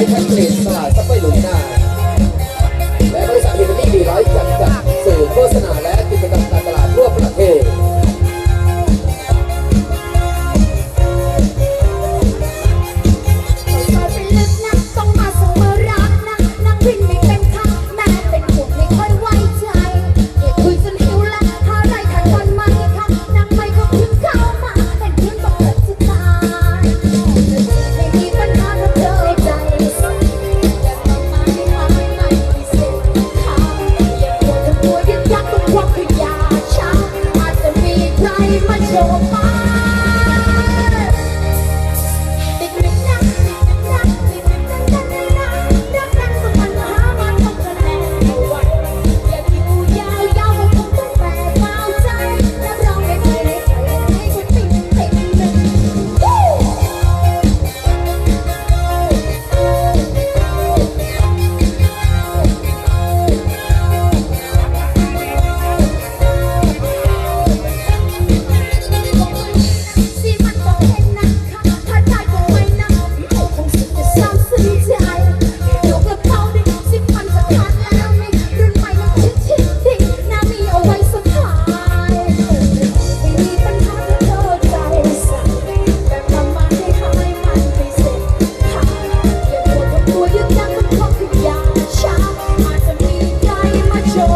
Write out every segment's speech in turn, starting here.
ให้แท็กเลสตลาดซับไปหลุยนา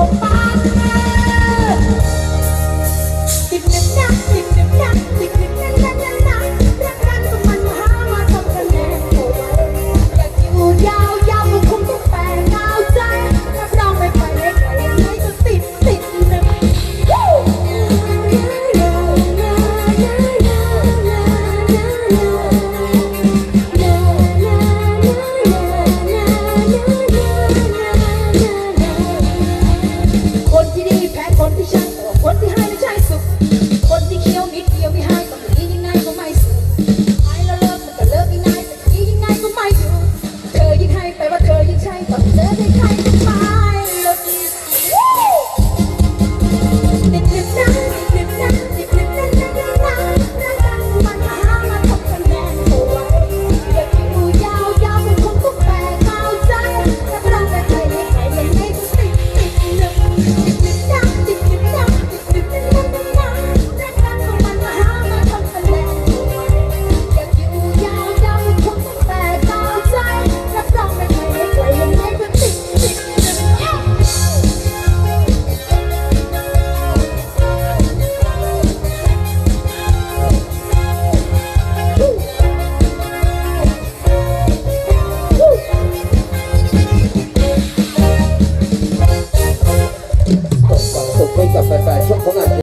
Bye.